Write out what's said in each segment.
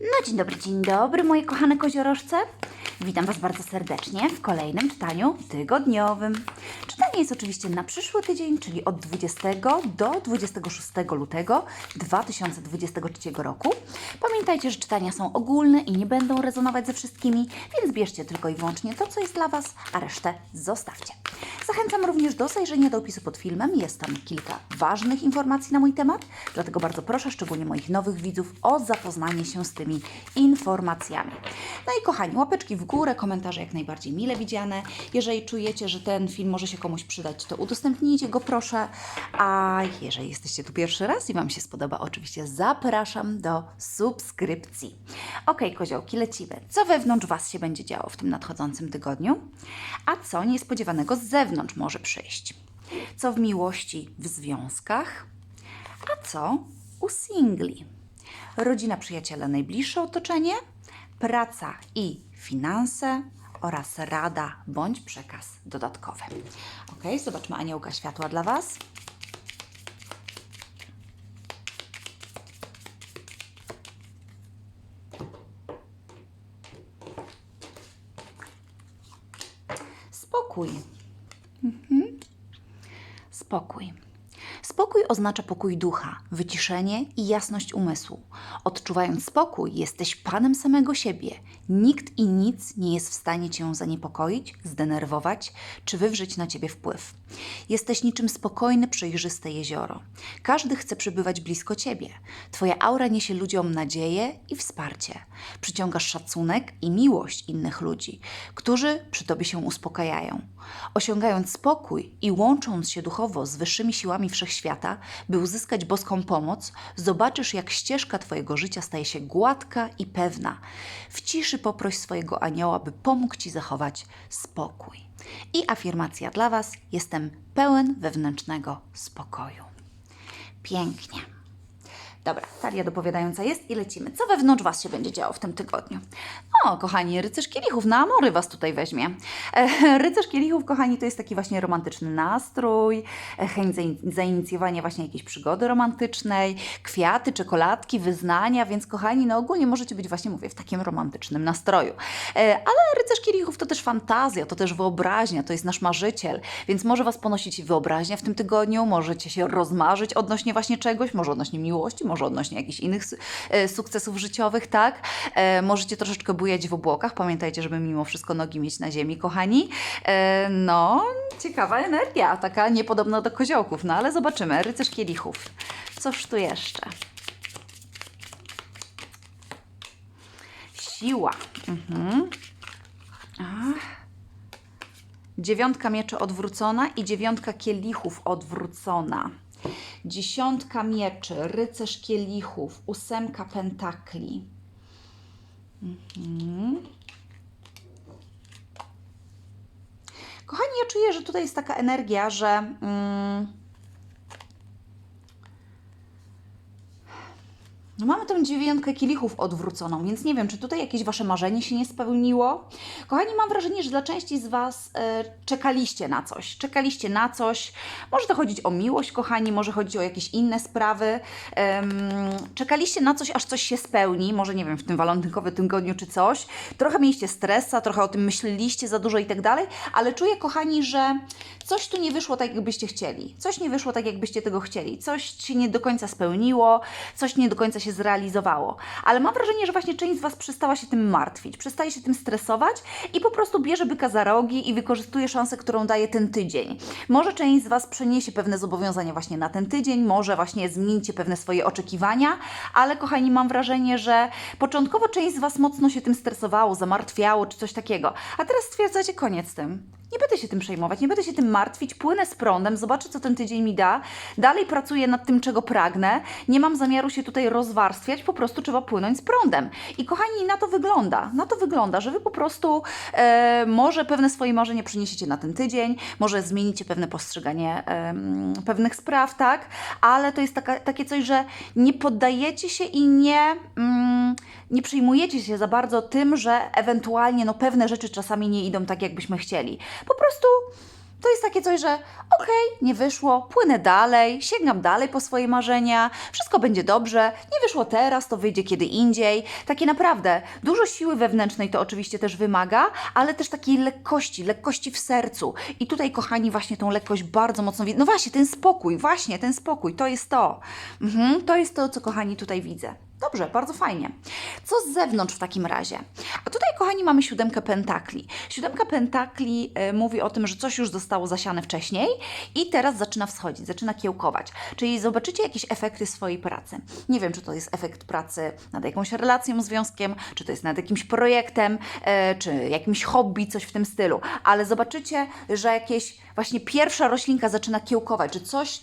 No dzień dobry, dzień dobry moje kochane koziorożce. Witam Was bardzo serdecznie w kolejnym czytaniu tygodniowym. Czytanie jest oczywiście na przyszły tydzień, czyli od 20 do 26 lutego 2023 roku. Pamiętajcie, że czytania są ogólne i nie będą rezonować ze wszystkimi, więc bierzcie tylko i wyłącznie to, co jest dla Was, a resztę zostawcie. Zachęcam również do zajrzenia do opisu pod filmem. Jest tam kilka ważnych informacji na mój temat, dlatego bardzo proszę, szczególnie moich nowych widzów, o zapoznanie się z tymi informacjami. No i kochani, łapeczki w górę, komentarze jak najbardziej mile widziane. Jeżeli czujecie, że ten film może się komuś przydać, to udostępnijcie go proszę. A jeżeli jesteście tu pierwszy raz i Wam się spodoba, oczywiście zapraszam do subskrypcji. Ok, koziołki, lecimy. Co wewnątrz Was się będzie działo w tym nadchodzącym tygodniu? A co niespodziewanego z zewnątrz może przyjść? Co w miłości w związkach? A co u singli? Rodzina, przyjaciele, najbliższe otoczenie, praca i finanse oraz rada bądź przekaz dodatkowy. Ok, zobaczmy aniołka światła dla Was. Spokój. Spokój. Spokój oznacza pokój ducha, wyciszenie i jasność umysłu. Odczuwając spokój, jesteś panem samego siebie. Nikt i nic nie jest w stanie cię zaniepokoić, zdenerwować czy wywrzeć na ciebie wpływ. Jesteś niczym spokojne, przejrzyste jezioro. Każdy chce przybywać blisko ciebie. Twoja aura niesie ludziom nadzieję i wsparcie. Przyciągasz szacunek i miłość innych ludzi, którzy przy tobie się uspokajają. Osiągając spokój i łącząc się duchowo z wyższymi siłami wszechświata, by uzyskać boską pomoc, zobaczysz, jak ścieżka Twojego życia staje się gładka i pewna. W ciszy poproś swojego anioła, by pomógł Ci zachować spokój. I afirmacja dla Was: jestem pełen wewnętrznego spokoju. Pięknie. Dobra, talia dopowiadająca jest i lecimy. Co wewnątrz Was się będzie działo w tym tygodniu? O, kochani, rycerz kielichów na amory Was tutaj weźmie. E, rycerz kielichów, kochani, to jest taki właśnie romantyczny nastrój, e, chęć zain- zainicjowania właśnie jakiejś przygody romantycznej, kwiaty, czekoladki, wyznania, więc kochani, no ogólnie możecie być właśnie, mówię, w takim romantycznym nastroju. E, ale rycerz kielichów to też fantazja, to też wyobraźnia, to jest nasz marzyciel, więc może Was ponosić wyobraźnia w tym tygodniu, możecie się rozmarzyć odnośnie właśnie czegoś, może odnośnie miłości, może odnośnie jakichś innych e, sukcesów życiowych, tak? E, możecie troszeczkę bujać w obłokach, pamiętajcie, żeby mimo wszystko nogi mieć na ziemi, kochani. E, no, ciekawa energia, taka niepodobna do koziołków, no ale zobaczymy. Rycerz kielichów. Cóż tu jeszcze? Siła. Mhm. Ach. Dziewiątka mieczy odwrócona i dziewiątka kielichów odwrócona. Dziesiątka mieczy, rycerz kielichów, ósemka pentakli. Mhm. Kochani, ja czuję, że tutaj jest taka energia, że. Mm, no mamy tę dziewiątkę kielichów odwróconą, więc nie wiem, czy tutaj jakieś Wasze marzenie się nie spełniło. Kochani, mam wrażenie, że dla części z Was e, czekaliście na coś. Czekaliście na coś. Może to chodzić o miłość, kochani, może chodzić o jakieś inne sprawy. Em, czekaliście na coś, aż coś się spełni. Może nie wiem, w tym walentynkowym tygodniu czy coś. Trochę mieliście stresa, trochę o tym myśleliście za dużo i tak dalej, ale czuję, kochani, że coś tu nie wyszło tak, jakbyście chcieli. Coś nie wyszło tak, jakbyście tego chcieli. Coś się nie do końca spełniło, coś nie do końca się zrealizowało. Ale mam wrażenie, że właśnie część z Was przestała się tym martwić, przestaje się tym stresować i po prostu bierze byka za rogi i wykorzystuje szansę, którą daje ten tydzień. Może część z Was przeniesie pewne zobowiązania właśnie na ten tydzień, może właśnie zmienicie pewne swoje oczekiwania, ale kochani, mam wrażenie, że początkowo część z Was mocno się tym stresowało, zamartwiało czy coś takiego, a teraz stwierdzacie koniec tym. Nie będę się tym przejmować, nie będę się tym martwić, płynę z prądem, zobaczę, co ten tydzień mi da. Dalej pracuję nad tym, czego pragnę. Nie mam zamiaru się tutaj rozwarstwiać, po prostu trzeba płynąć z prądem. I kochani, na to wygląda. Na to wygląda, że wy po prostu e, może pewne swoje marzenia przyniesiecie na ten tydzień, może zmienicie pewne postrzeganie em, pewnych spraw, tak? Ale to jest taka, takie coś, że nie poddajecie się i nie, mm, nie przejmujecie się za bardzo tym, że ewentualnie no, pewne rzeczy czasami nie idą tak, jakbyśmy chcieli. Po prostu to jest takie coś, że okej, nie wyszło, płynę dalej, sięgam dalej po swoje marzenia, wszystko będzie dobrze, nie wyszło teraz, to wyjdzie kiedy indziej. Takie naprawdę dużo siły wewnętrznej to oczywiście też wymaga, ale też takiej lekkości, lekkości w sercu. I tutaj, kochani, właśnie tą lekkość bardzo mocno widzę. No właśnie, ten spokój, właśnie ten spokój, to jest to. Mhm, to jest to, co, kochani, tutaj widzę. Dobrze, bardzo fajnie. Co z zewnątrz w takim razie? A tutaj, kochani, mamy siódemkę pentakli. Siódemka pentakli e, mówi o tym, że coś już zostało zasiane wcześniej i teraz zaczyna wschodzić, zaczyna kiełkować. Czyli zobaczycie jakieś efekty swojej pracy. Nie wiem, czy to jest efekt pracy nad jakąś relacją, związkiem, czy to jest nad jakimś projektem, e, czy jakimś hobby, coś w tym stylu. Ale zobaczycie, że jakieś właśnie pierwsza roślinka zaczyna kiełkować, że coś,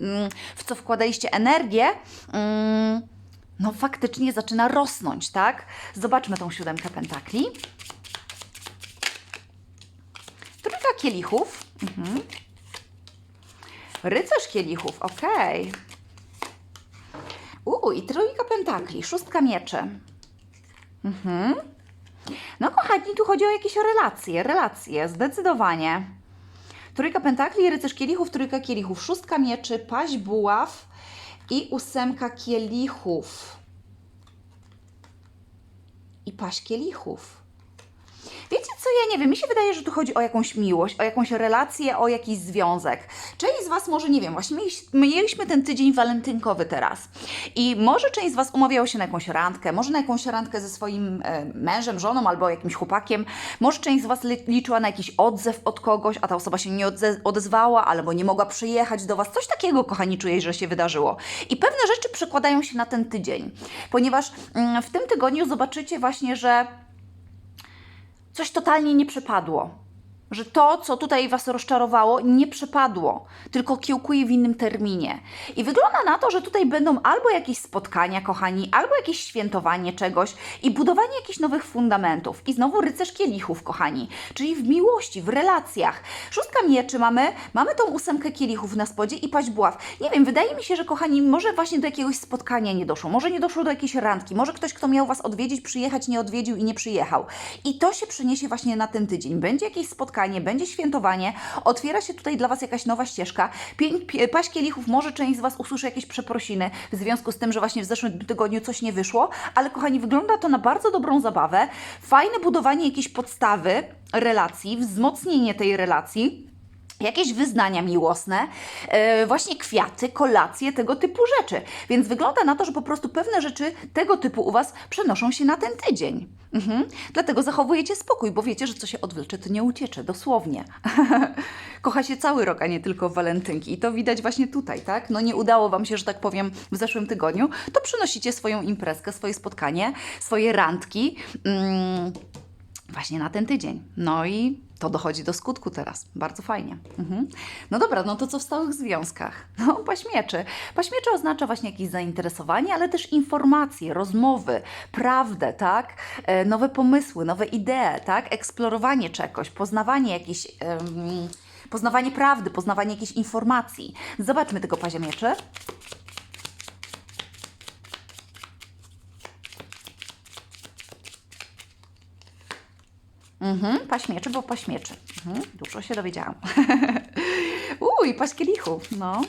mm, w co wkładaliście energię, mm, no faktycznie zaczyna rosnąć, tak? Zobaczmy tą siódemkę pentakli. Trójka kielichów. Mhm. Rycerz kielichów, okej. Uuu, i trójka pentakli, szóstka mieczy. Mhm. No kochani, tu chodzi o jakieś relacje, relacje, zdecydowanie. Trójka pentakli, rycerz kielichów, trójka kielichów, szóstka mieczy, paź buław i ósemka kielichów. I paź kielichów. Ja nie wiem, mi się wydaje, że tu chodzi o jakąś miłość, o jakąś relację, o jakiś związek. Część z Was może, nie wiem, właśnie mieliś- mieliśmy ten tydzień walentynkowy teraz i może część z Was umawiało się na jakąś randkę, może na jakąś randkę ze swoim e, mężem, żoną albo jakimś chłopakiem, może część z Was li- liczyła na jakiś odzew od kogoś, a ta osoba się nie odezwała albo nie mogła przyjechać do Was. Coś takiego, kochani, czuję, że się wydarzyło. I pewne rzeczy przekładają się na ten tydzień, ponieważ mm, w tym tygodniu zobaczycie właśnie, że coś totalnie nie przepadło. Że to, co tutaj Was rozczarowało, nie przepadło, tylko kiełkuje w innym terminie. I wygląda na to, że tutaj będą albo jakieś spotkania, kochani, albo jakieś świętowanie czegoś i budowanie jakichś nowych fundamentów. I znowu rycerz kielichów, kochani, czyli w miłości, w relacjach. Szóstka mieczy mamy, mamy tą ósemkę kielichów na spodzie i paść buław. Nie wiem, wydaje mi się, że kochani, może właśnie do jakiegoś spotkania nie doszło, może nie doszło do jakiejś randki, może ktoś, kto miał Was odwiedzić, przyjechać, nie odwiedził i nie przyjechał. I to się przeniesie właśnie na ten tydzień. Będzie jakieś spotkanie, będzie świętowanie, otwiera się tutaj dla Was jakaś nowa ścieżka. Pię- Paść kielichów, może część z Was usłyszy jakieś przeprosiny w związku z tym, że właśnie w zeszłym tygodniu coś nie wyszło, ale kochani, wygląda to na bardzo dobrą zabawę, fajne budowanie jakiejś podstawy relacji, wzmocnienie tej relacji jakieś wyznania miłosne, e, właśnie kwiaty, kolacje, tego typu rzeczy. Więc wygląda na to, że po prostu pewne rzeczy tego typu u Was przenoszą się na ten tydzień. Mhm. Dlatego zachowujecie spokój, bo wiecie, że co się odwlecze, to nie uciecze, dosłownie. Kocha się cały rok, a nie tylko walentynki. I to widać właśnie tutaj, tak? No nie udało Wam się, że tak powiem, w zeszłym tygodniu, to przynosicie swoją imprezkę, swoje spotkanie, swoje randki. Mm, właśnie na ten tydzień. No i to dochodzi do skutku teraz. Bardzo fajnie. Mhm. No dobra, no to co w stałych związkach? No, paśmieczy. Paśmieczy oznacza właśnie jakieś zainteresowanie, ale też informacje, rozmowy, prawdę, tak? E, nowe pomysły, nowe idee, tak? Eksplorowanie czegoś, poznawanie jakichś... em, Poznawanie prawdy, poznawanie jakichś informacji. Zobaczmy tego paziemieczy. Mhm, paśmieczy, bo paśmieczy. Mhm, dużo się dowiedziałam. Uj, paść kielichów, no.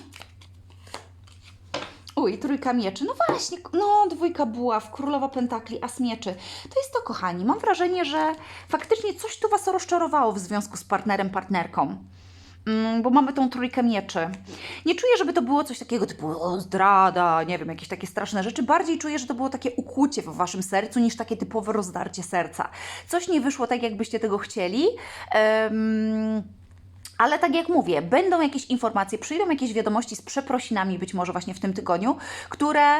Uj, trójka mieczy. No właśnie, no dwójka buław, królowa pentakli, as mieczy. To jest to, kochani. Mam wrażenie, że faktycznie coś tu Was rozczarowało w związku z partnerem, partnerką. Mm, bo mamy tą trójkę mieczy. Nie czuję, żeby to było coś takiego typu zdrada, nie wiem, jakieś takie straszne rzeczy. Bardziej czuję, że to było takie ukłucie w Waszym sercu niż takie typowe rozdarcie serca. Coś nie wyszło tak, jakbyście tego chcieli. Em, ale tak jak mówię, będą jakieś informacje, przyjdą jakieś wiadomości z przeprosinami być może właśnie w tym tygodniu, które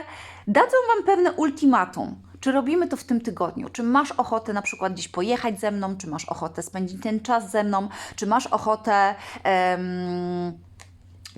dadzą Wam pewne ultimatum. Czy robimy to w tym tygodniu? Czy masz ochotę na przykład gdzieś pojechać ze mną? Czy masz ochotę spędzić ten czas ze mną? Czy masz ochotę em,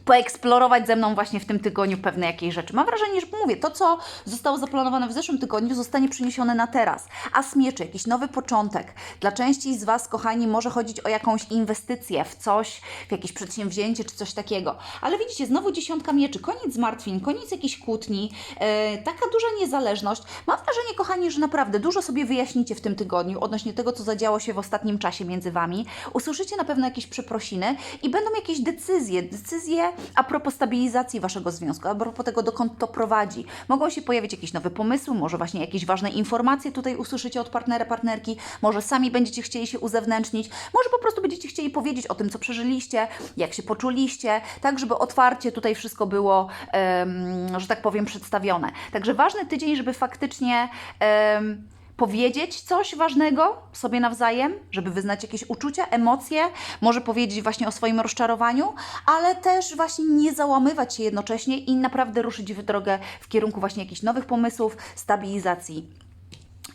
poeksplorować ze mną właśnie w tym tygodniu pewne jakieś rzeczy. Mam wrażenie, że mówię, to co zostało zaplanowane w zeszłym tygodniu zostanie przeniesione na teraz. A smieczy, jakiś nowy początek. Dla części z Was, kochani, może chodzić o jakąś inwestycję w coś, w jakieś przedsięwzięcie czy coś takiego. Ale widzicie, znowu dziesiątka mieczy, koniec zmartwień, koniec jakichś kłótni, e, taka duża niezależność. Mam wrażenie, kochani, że naprawdę dużo sobie wyjaśnicie w tym tygodniu odnośnie tego, co zadziało się w ostatnim czasie między Wami. Usłyszycie na pewno jakieś przeprosiny i będą jakieś decyzje, decyzje a propos stabilizacji Waszego związku, a propos tego, dokąd to prowadzi. Mogą się pojawić jakieś nowe pomysły, może właśnie jakieś ważne informacje tutaj usłyszycie od partnera, partnerki, może sami będziecie chcieli się uzewnętrznić, może po prostu będziecie chcieli powiedzieć o tym, co przeżyliście, jak się poczuliście, tak żeby otwarcie tutaj wszystko było, em, że tak powiem, przedstawione. Także ważny tydzień, żeby faktycznie em, powiedzieć coś ważnego sobie nawzajem, żeby wyznać jakieś uczucia, emocje, może powiedzieć właśnie o swoim rozczarowaniu, ale też właśnie nie załamywać się jednocześnie i naprawdę ruszyć w drogę w kierunku właśnie jakichś nowych pomysłów, stabilizacji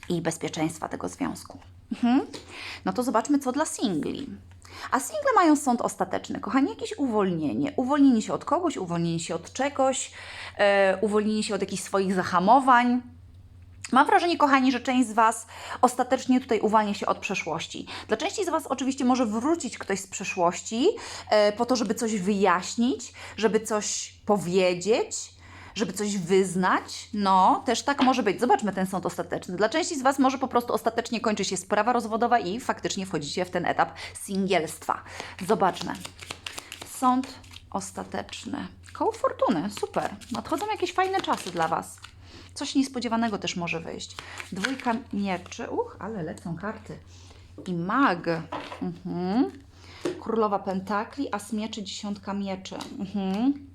i bezpieczeństwa tego związku. Mhm. No to zobaczmy, co dla singli. A single mają sąd ostateczny. Kochani, jakieś uwolnienie. Uwolnienie się od kogoś, uwolnienie się od czegoś, e, uwolnienie się od jakichś swoich zahamowań. Mam wrażenie, kochani, że część z Was ostatecznie tutaj uwalnia się od przeszłości. Dla części z Was oczywiście może wrócić ktoś z przeszłości e, po to, żeby coś wyjaśnić, żeby coś powiedzieć, żeby coś wyznać. No, też tak może być. Zobaczmy ten sąd ostateczny. Dla części z Was może po prostu ostatecznie kończy się sprawa rozwodowa i faktycznie wchodzicie w ten etap singielstwa. Zobaczmy. Sąd ostateczny. Koło fortuny, super. Nadchodzą jakieś fajne czasy dla Was. Coś niespodziewanego też może wyjść. Dwójka mieczy. Uch, ale lecą karty. I mag. Mhm. Królowa pentakli, a z mieczy dziesiątka mieczy. Mhm.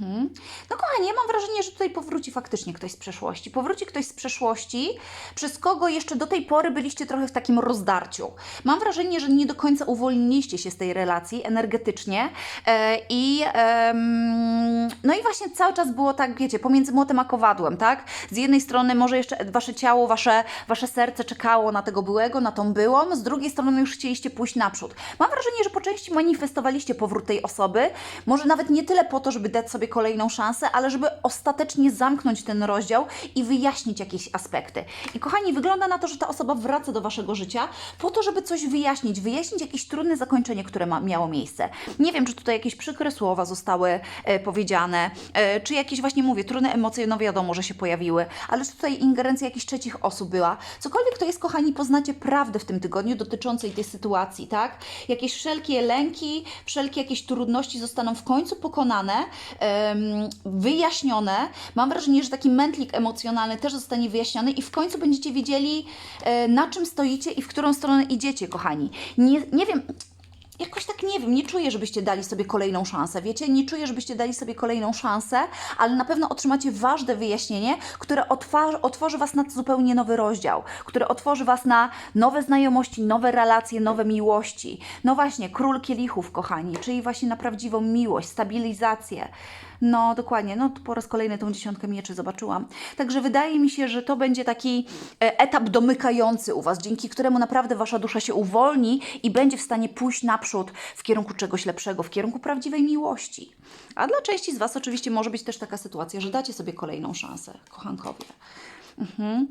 Mhm. No kochani, ja mam wrażenie, że tutaj powróci faktycznie ktoś z przeszłości. Powróci ktoś z przeszłości, przez kogo jeszcze do tej pory byliście trochę w takim rozdarciu. Mam wrażenie, że nie do końca uwolniliście się z tej relacji energetycznie e, i no i właśnie cały czas było tak, wiecie, pomiędzy młotem a kowadłem, tak? Z jednej strony może jeszcze wasze ciało, wasze, wasze serce czekało na tego byłego, na tą byłą, z drugiej strony już chcieliście pójść naprzód. Mam wrażenie, że po części manifestowaliście powrót tej osoby, może nawet nie tyle po to, żeby dać sobie kolejną szansę, ale żeby ostatecznie zamknąć ten rozdział i wyjaśnić jakieś aspekty. I kochani, wygląda na to, że ta osoba wraca do waszego życia po to, żeby coś wyjaśnić, wyjaśnić jakieś trudne zakończenie, które ma, miało miejsce. Nie wiem, czy tutaj jakieś przykre słowa zostały e, powiedziane, e, czy jakieś właśnie mówię, trudne emocje, no wiadomo, że się pojawiły, ale czy tutaj ingerencja jakichś trzecich osób była. Cokolwiek to jest, kochani, poznacie prawdę w tym tygodniu dotyczącej tej sytuacji, tak? Jakieś wszelkie lęki, wszelkie jakieś trudności zostaną w końcu pokonane, em, wyjaśnione. Mam wrażenie, że taki mętlik emocjonalny też zostanie wyjaśniony i w końcu będziecie wiedzieli, e, na czym stoicie i w którą stronę idziecie, kochani. Nie, nie wiem, jakoś tak nie wiem, nie czuję, żebyście dali sobie kolejną szansę, wiecie? Nie czuję, żebyście dali sobie kolejną szansę, ale na pewno otrzymacie ważne wyjaśnienie, które otworzy, otworzy Was na zupełnie nowy rozdział, które otworzy Was na nowe znajomości, nowe relacje, nowe miłości. No właśnie, król kielichów, kochani, czyli właśnie na prawdziwą miłość, stabilizację. No dokładnie, no po raz kolejny tą dziesiątkę mieczy zobaczyłam. Także wydaje mi się, że to będzie taki e, etap domykający u Was, dzięki któremu naprawdę Wasza dusza się uwolni i będzie w stanie pójść naprzód w kierunku czegoś lepszego, w kierunku prawdziwej miłości. A dla części z Was oczywiście może być też taka sytuacja, że dacie sobie kolejną szansę, kochankowie. Mhm.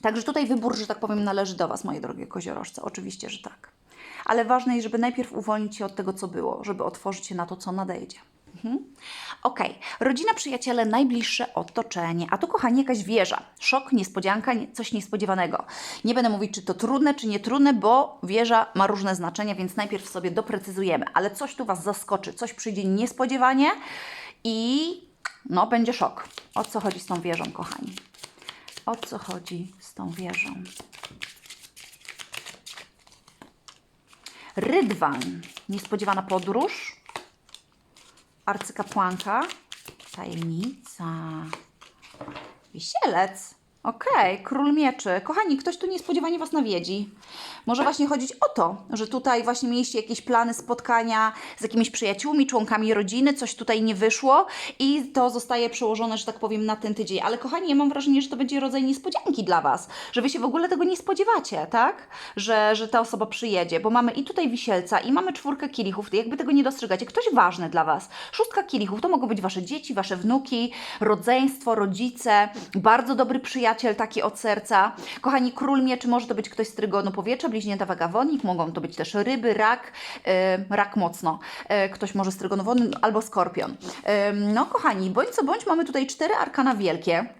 Także tutaj wybór, że tak powiem, należy do Was, moje drogie koziorożce. Oczywiście, że tak. Ale ważne jest, żeby najpierw uwolnić się od tego, co było, żeby otworzyć się na to, co nadejdzie. Mhm. Okej, rodzina, przyjaciele, najbliższe otoczenie. A tu, kochani, jakaś wieża. Szok, niespodzianka, nie- coś niespodziewanego. Nie będę mówić, czy to trudne, czy nie trudne, bo wieża ma różne znaczenia, więc najpierw sobie doprecyzujemy. Ale coś tu Was zaskoczy, coś przyjdzie niespodziewanie i no, będzie szok. O co chodzi z tą wieżą, kochani? O co chodzi z tą wieżą? Rydwan. Niespodziewana podróż. Arcykapłanka. Tajemnica. Wisielec. Okej, król mieczy. Kochani, ktoś tu niespodziewanie Was nawiedzi. Może właśnie chodzić o to, że tutaj właśnie mieliście jakieś plany spotkania z jakimiś przyjaciółmi, członkami rodziny, coś tutaj nie wyszło i to zostaje przełożone, że tak powiem, na ten tydzień. Ale kochani, ja mam wrażenie, że to będzie rodzaj niespodzianki dla Was, że Wy się w ogóle tego nie spodziewacie, tak? Że, że ta osoba przyjedzie, bo mamy i tutaj wisielca, i mamy czwórkę kielichów, jakby tego nie dostrzegacie. Ktoś ważny dla Was. Szóstka kielichów to mogą być Wasze dzieci, Wasze wnuki, rodzeństwo, rodzice, bardzo dobry przyjaciel, taki od serca. Kochani, król mieczy może to być ktoś z trygonu powietrza, bliźnięta wagawodnik, mogą to być też ryby, rak, rak mocno, yy, ktoś może z trygonu wodnym albo skorpion. No kochani, bądź co bądź, mamy tutaj cztery arkana wielkie.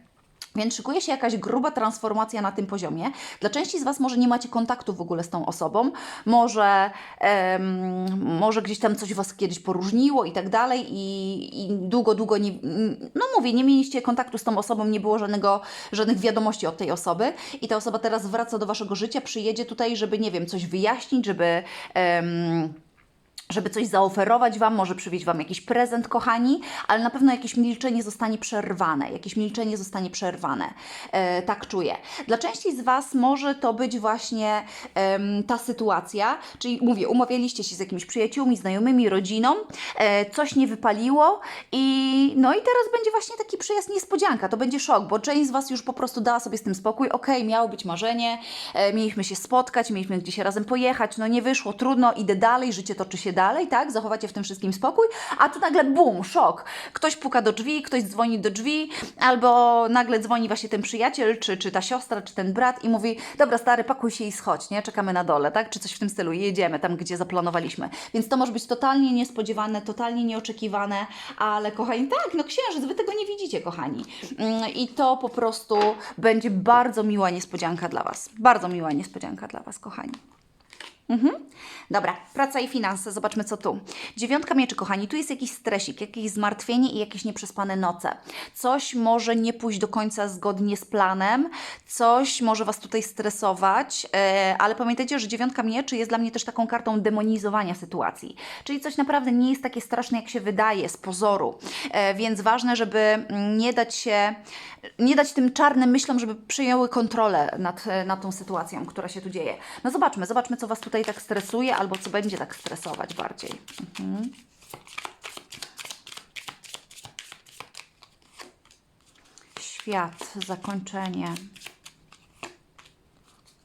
Więc szykuje się jakaś gruba transformacja na tym poziomie. Dla części z Was może nie macie kontaktu w ogóle z tą osobą, może, em, może gdzieś tam coś Was kiedyś poróżniło i tak dalej i, i długo, długo nie, no mówię, nie mieliście kontaktu z tą osobą, nie było żadnego, żadnych wiadomości od tej osoby i ta osoba teraz wraca do Waszego życia, przyjedzie tutaj, żeby, nie wiem, coś wyjaśnić, żeby... em, żeby coś zaoferować Wam, może przywieźć Wam jakiś prezent, kochani, ale na pewno jakieś milczenie zostanie przerwane, jakieś milczenie zostanie przerwane. E, tak czuję. Dla części z Was może to być właśnie em, ta sytuacja, czyli mówię, umawialiście się z jakimiś przyjaciółmi, znajomymi, rodziną, e, coś nie wypaliło i no i teraz będzie właśnie taki przyjazd niespodzianka, to będzie szok, bo część z Was już po prostu dała sobie z tym spokój, okej, miało być marzenie, e, mieliśmy się spotkać, mieliśmy gdzieś razem pojechać, no nie wyszło, trudno, idę dalej, życie toczy się dalej, tak, zachowacie w tym wszystkim spokój, a tu nagle bum, szok, ktoś puka do drzwi, ktoś dzwoni do drzwi, albo nagle dzwoni właśnie ten przyjaciel, czy, czy ta siostra, czy ten brat i mówi, dobra stary, pakuj się i schodź, nie, czekamy na dole, tak, czy coś w tym stylu, jedziemy tam, gdzie zaplanowaliśmy, więc to może być totalnie niespodziewane, totalnie nieoczekiwane, ale kochani, tak, no księżyc, Wy tego nie widzicie, kochani, Mm, i to po prostu będzie bardzo miła niespodzianka dla Was, bardzo miła niespodzianka dla Was, kochani. Mhm. Dobra, praca i finanse, zobaczmy co tu. Dziewiątka mieczy, kochani, tu jest jakiś stresik, jakieś zmartwienie i jakieś nieprzespane noce. Coś może nie pójść do końca zgodnie z planem, coś może Was tutaj stresować, e, ale pamiętajcie, że dziewiątka mieczy jest dla mnie też taką kartą demonizowania sytuacji. Czyli coś naprawdę nie jest takie straszne, jak się wydaje z pozoru. E, więc ważne, żeby nie dać się, nie dać tym czarnym myślom, żeby przyjęły kontrolę nad, e, nad tą sytuacją, która się tu dzieje. No zobaczmy, zobaczmy, co Was tutaj tak stresuje, albo co będzie tak stresować bardziej. Mhm. Świat, zakończenie.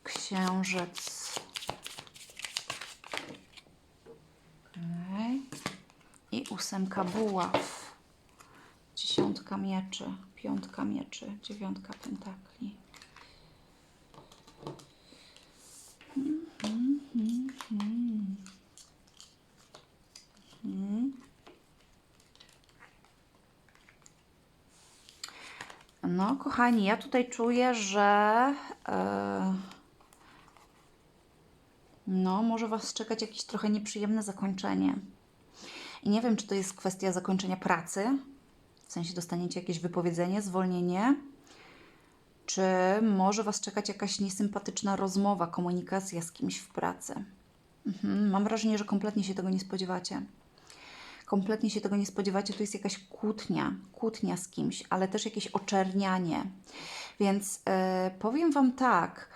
Księżyc. Okej. I ósemka buław. Dziesiątka mieczy, piątka mieczy, dziewiątka pentakli. No, kochani, ja tutaj czuję, że e, no, może Was czekać jakieś trochę nieprzyjemne zakończenie. I nie wiem, czy to jest kwestia zakończenia pracy, w sensie dostaniecie jakieś wypowiedzenie, zwolnienie, czy może Was czekać jakaś niesympatyczna rozmowa, komunikacja z kimś w pracy. Mhm, mam wrażenie, że kompletnie się tego nie spodziewacie. Kompletnie się tego nie spodziewacie. Tu jest jakaś kłótnia, kłótnia z kimś, ale też jakieś oczernianie. Więc e, powiem Wam tak.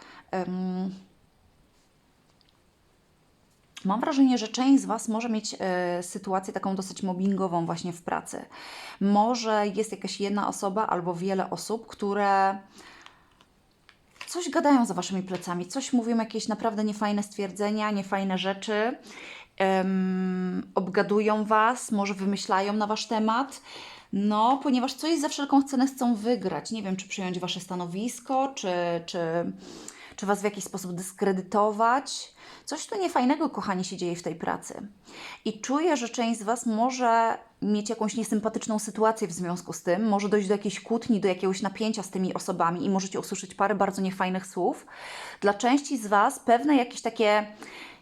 Mam wrażenie, że część z Was może mieć e, sytuację taką dosyć mobbingową właśnie w pracy. Może jest jakaś jedna osoba albo wiele osób, które coś gadają za Waszymi plecami, coś mówią, jakieś naprawdę niefajne stwierdzenia, niefajne rzeczy, em, obgadują Was, może wymyślają na Wasz temat. No, ponieważ coś za wszelką cenę chcą wygrać. Nie wiem, czy przyjąć Wasze stanowisko, czy, czy, czy Was w jakiś sposób dyskredytować. Coś tu niefajnego, kochani, się dzieje w tej pracy. I czuję, że część z Was może mieć jakąś niesympatyczną sytuację w związku z tym, może dojść do jakiejś kłótni, do jakiegoś napięcia z tymi osobami i możecie usłyszeć parę bardzo niefajnych słów. Dla części z Was pewne jakieś takie,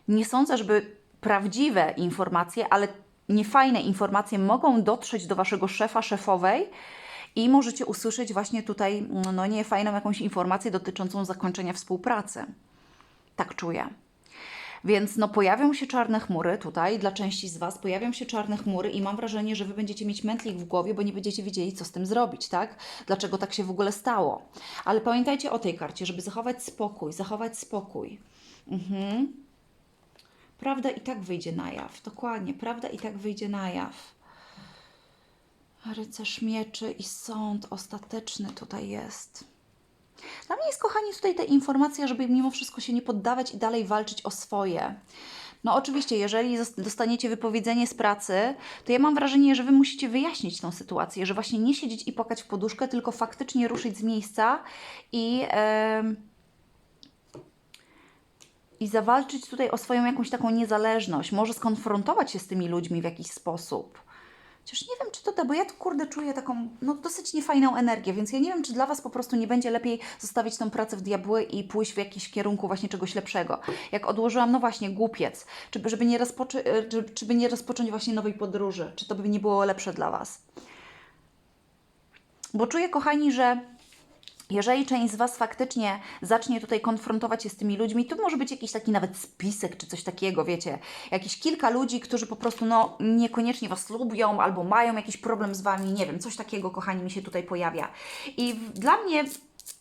nie sądzę, żeby prawdziwe informacje, ale niefajne informacje mogą dotrzeć do Waszego szefa, szefowej i możecie usłyszeć właśnie tutaj no, niefajną jakąś informację dotyczącą zakończenia współpracy. Tak czuję. Więc no pojawią się czarne chmury tutaj, dla części z Was pojawią się czarne chmury i mam wrażenie, że Wy będziecie mieć mętlik w głowie, bo nie będziecie wiedzieli, co z tym zrobić, tak? Dlaczego tak się w ogóle stało. Ale pamiętajcie o tej karcie, żeby zachować spokój, zachować spokój. Mhm. Prawda i tak wyjdzie na jaw, dokładnie, prawda i tak wyjdzie na jaw. Rycerz mieczy i sąd ostateczny tutaj jest. Dla mnie jest, kochani, tutaj ta informacja, żeby mimo wszystko się nie poddawać i dalej walczyć o swoje. No oczywiście, jeżeli dostaniecie wypowiedzenie z pracy, to ja mam wrażenie, że Wy musicie wyjaśnić tą sytuację, że właśnie nie siedzieć i płakać w poduszkę, tylko faktycznie ruszyć z miejsca i... em, i zawalczyć tutaj o swoją jakąś taką niezależność, może skonfrontować się z tymi ludźmi w jakiś sposób. Chociaż nie wiem, czy to da, bo ja tu kurde czuję taką no, dosyć niefajną energię, więc ja nie wiem, czy dla Was po prostu nie będzie lepiej zostawić tą pracę w diabły i pójść w jakiś kierunku właśnie czegoś lepszego. Jak odłożyłam, no właśnie, głupiec, czy, żeby, nie rozpoczy, e, czy, czy by nie rozpocząć właśnie nowej podróży, czy to by nie było lepsze dla Was. Bo czuję, kochani, że jeżeli część z Was faktycznie zacznie tutaj konfrontować się z tymi ludźmi, to może być jakiś taki nawet spisek czy coś takiego, wiecie, jakieś kilka ludzi, którzy po prostu no, niekoniecznie Was lubią albo mają jakiś problem z Wami, nie wiem, coś takiego, kochani, mi się tutaj pojawia. I dla mnie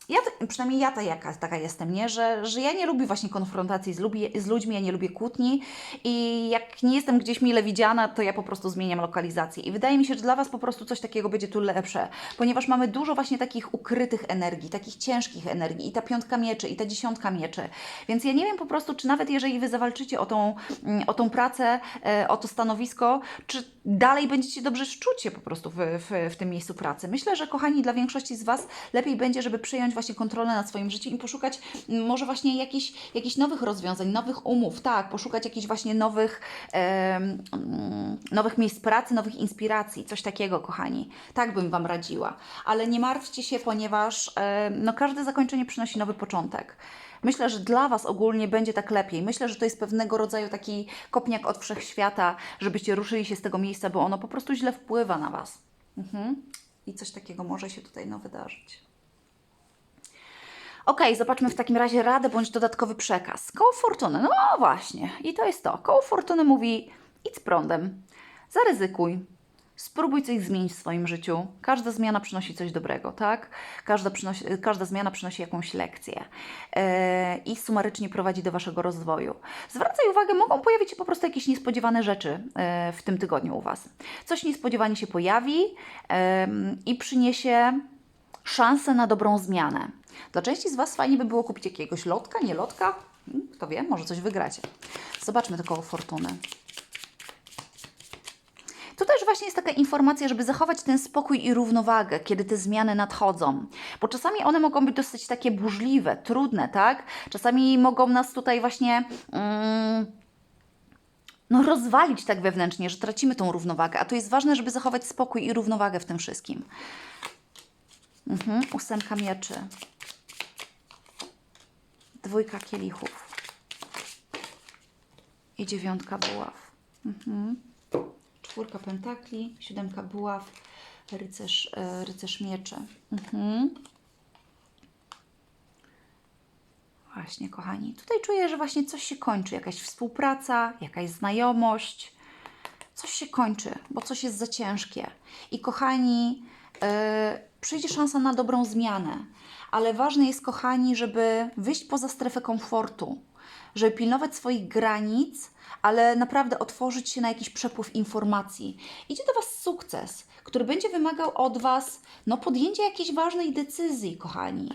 ja, przynajmniej ja jaka, taka jestem, nie? Że, że ja nie lubię właśnie konfrontacji z, z ludźmi, ja nie lubię kłótni i jak nie jestem gdzieś mile widziana, to ja po prostu zmieniam lokalizację. I wydaje mi się, że dla Was po prostu coś takiego będzie tu lepsze, ponieważ mamy dużo właśnie takich ukrytych energii, takich ciężkich energii i ta piątka mieczy, i ta dziesiątka mieczy. Więc ja nie wiem po prostu, czy nawet jeżeli Wy zawalczycie o tą, mm, o tą pracę, e, o to stanowisko, czy dalej będziecie dobrze czuć się po prostu w, w, w tym miejscu pracy. Myślę, że kochani, dla większości z Was lepiej będzie, żeby przyjąć właśnie kontrolę nad swoim życiem i poszukać mm, może właśnie jakichś, jakichś nowych rozwiązań, nowych umów, tak, poszukać jakichś właśnie nowych, mm, nowych miejsc pracy, nowych inspiracji, coś takiego, kochani. Tak bym Wam radziła. Ale nie martwcie się, ponieważ em, no, każde zakończenie przynosi nowy początek. Myślę, że dla Was ogólnie będzie tak lepiej. Myślę, że to jest pewnego rodzaju taki kopniak od wszechświata, żebyście ruszyli się z tego miejsca, bo ono po prostu źle wpływa na Was. Mhm. I coś takiego może się tutaj no wydarzyć. Ok, zobaczmy w takim razie radę bądź dodatkowy przekaz. Koło fortuny, no właśnie, i to jest to. Koło fortuny mówi: idź prądem, zaryzykuj, spróbuj coś zmienić w swoim życiu. Każda zmiana przynosi coś dobrego, tak? Każda, przynosi, każda zmiana przynosi jakąś lekcję e, i sumarycznie prowadzi do Waszego rozwoju. Zwracaj uwagę, mogą pojawić się po prostu jakieś niespodziewane rzeczy e, w tym tygodniu u Was. Coś niespodziewanie się pojawi em, i przyniesie szansę na dobrą zmianę. Dla części z Was fajnie by było kupić jakiegoś lotka, nie lotka. Hmm, Kto wie, może coś wygracie. Zobaczmy to koło fortuny. Tu też właśnie jest taka informacja, żeby zachować ten spokój i równowagę, kiedy te zmiany nadchodzą. Bo czasami one mogą być dosyć takie burzliwe, trudne, tak? Czasami mogą nas tutaj właśnie. Mm, no, rozwalić tak wewnętrznie, że tracimy tą równowagę. A to jest ważne, żeby zachować spokój i równowagę w tym wszystkim. Mhm, ósemka mieczy. Dwójka kielichów. I dziewiątka buław. Mhm. Czwórka pentakli, siódemka buław, rycerz, e, rycerz mieczy. Mhm. Właśnie, kochani. Tutaj czuję, że właśnie coś się kończy. Jakaś współpraca, jakaś znajomość. Coś się kończy, bo coś jest za ciężkie. I kochani, yy, przyjdzie szansa na dobrą zmianę. Ale ważne jest, kochani, żeby wyjść poza strefę komfortu, żeby pilnować swoich granic, ale naprawdę otworzyć się na jakiś przepływ informacji. Idzie do Was sukces, który będzie wymagał od Was no, podjęcia jakiejś ważnej decyzji, kochani.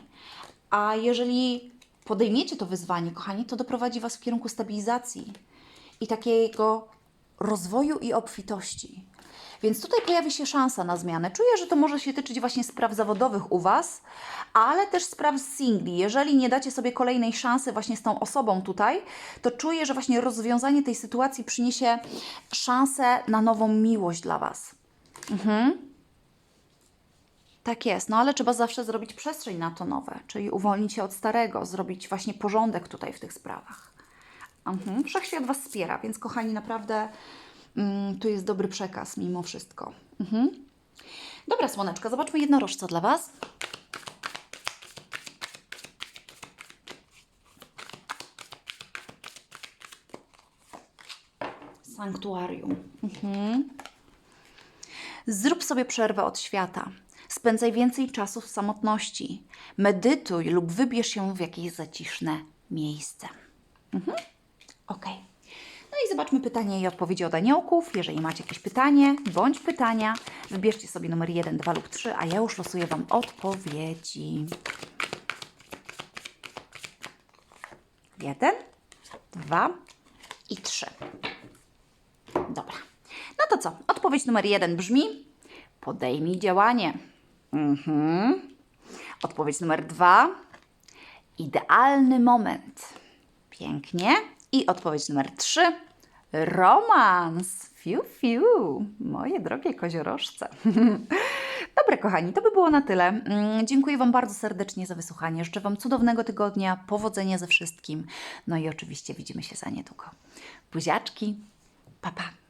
A jeżeli podejmiecie to wyzwanie, kochani, to doprowadzi Was w kierunku stabilizacji i takiego rozwoju i obfitości. Więc tutaj pojawi się szansa na zmianę. Czuję, że to może się tyczyć właśnie spraw zawodowych u Was, ale też spraw singli. Jeżeli nie dacie sobie kolejnej szansy właśnie z tą osobą tutaj, to czuję, że właśnie rozwiązanie tej sytuacji przyniesie szansę na nową miłość dla Was. Mhm. Tak jest, no ale trzeba zawsze zrobić przestrzeń na to nowe, czyli uwolnić się od starego, zrobić właśnie porządek tutaj w tych sprawach. Mhm. Wszechświat Was wspiera, więc kochani, naprawdę tu jest dobry przekaz mimo wszystko. Mhm. Dobra, słoneczka, zobaczmy jednorożca dla Was. sanktuarium. Mhm. Zrób sobie przerwę od świata. Spędzaj więcej czasu w samotności. Medytuj lub wybierz się w jakieś zaciszne miejsce. Mhm. Ok. No i zobaczmy pytania i odpowiedzi od aniołków. Jeżeli macie jakieś pytanie bądź pytania, wybierzcie sobie numer 1, 2 lub 3, a ja już losuję Wam odpowiedzi. Jeden, dwa i trzy. Dobra. No to co? Odpowiedź numer jeden brzmi: podejmij działanie. Mhm. Odpowiedź numer dwa: idealny moment. Pięknie. I odpowiedź numer trzy: romans. Fiu, fiu. Moje drogie koziorożce. Dobra, kochani, to by było na tyle. Mm, Dziękuję Wam bardzo serdecznie za wysłuchanie. Życzę Wam cudownego tygodnia, powodzenia ze wszystkim. No i oczywiście widzimy się za niedługo. Buziaczki, pa pa.